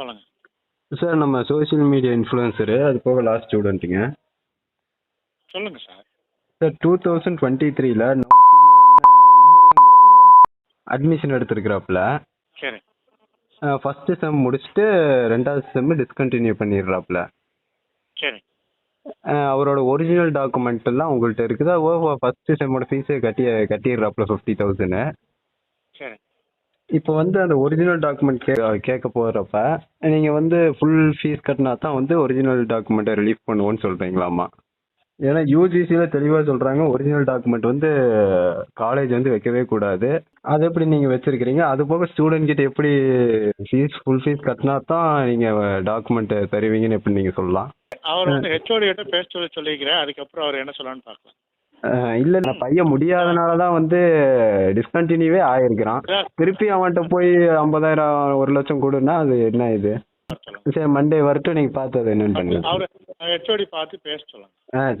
சொல்லுங்க. சார் நம்ம social media influencer அது போக லாஸ்ட் ஸ்டூடெண்ட்டுங்க சொல்லுங்க sir. Sir two thousand twenty த்ரீல அட்மிஷன் எடுத்திருக்கிறாப்புல. சரி. ஃபஸ்ட்டு செம் முடிச்சுட்டு ரெண்டாவது செம்மு டிஸ்கண்டினியூ பண்ணிடுறாப்புல. சரி. அவரோட ஒரிஜினல் டாக்குமெண்ட் எல்லாம் உங்கள்கிட்ட இருக்குதா? ஓ ஃபஸ்ட்டு செம்மோட ஃபீஸே கட்டி கட்டிடுறாப்புல ஃபிஃப்டி தௌசண்ட் இப்போ வந்து அந்த ஒரிஜினல் டாக்குமெண்ட் கே கேட்க போகிறப்ப நீங்கள் வந்து ஃபுல் ஃபீஸ் கட்டினா தான் வந்து ஒரிஜினல் டாக்குமெண்ட்டை ரிலீஃப் பண்ணுவோன்னு சொல்கிறீங்களாமா ஏன்னா யூஜிசியில் தெளிவாக சொல்கிறாங்க ஒரிஜினல் டாக்குமெண்ட் வந்து காலேஜ் வந்து வைக்கவே கூடாது. அது எப்படி நீங்கள் வச்சுருக்கிறீங்க? அது போக ஸ்டூடெண்ட் கிட்ட எப்படி ஃபீஸ் ஃபுல் ஃபீஸ் கட்டினா தான் நீங்கள் டாக்குமெண்ட்டை தருவீங்கன்னு எப்படி நீங்கள் சொல்லலாம்? அவர் வந்து ஹெச்ஓடி கிட்ட பேச சொல்லி சொல்லிக்கிறேன் அதுக்கப்புறம் அவர் என்ன சொல்லலாம்னு பார்க்கலாம். இல்ல நான் பையன் முடியாதனால தான் வந்து டிஸ்கண்டினியூவே ஆயிருக்கிறான். திருப்பி அவன்கிட்ட போய் ஐம்பதாயிரம் ஒரு லட்சம் கொடுன்னா அது என்ன இது? சரி மண்டே வரட்டும் நீங்க பார்த்து அதை என்னன்னு பண்ணுங்க அவர் ஹெச்ஓடி பார்த்து பேச சொல்லுங்க.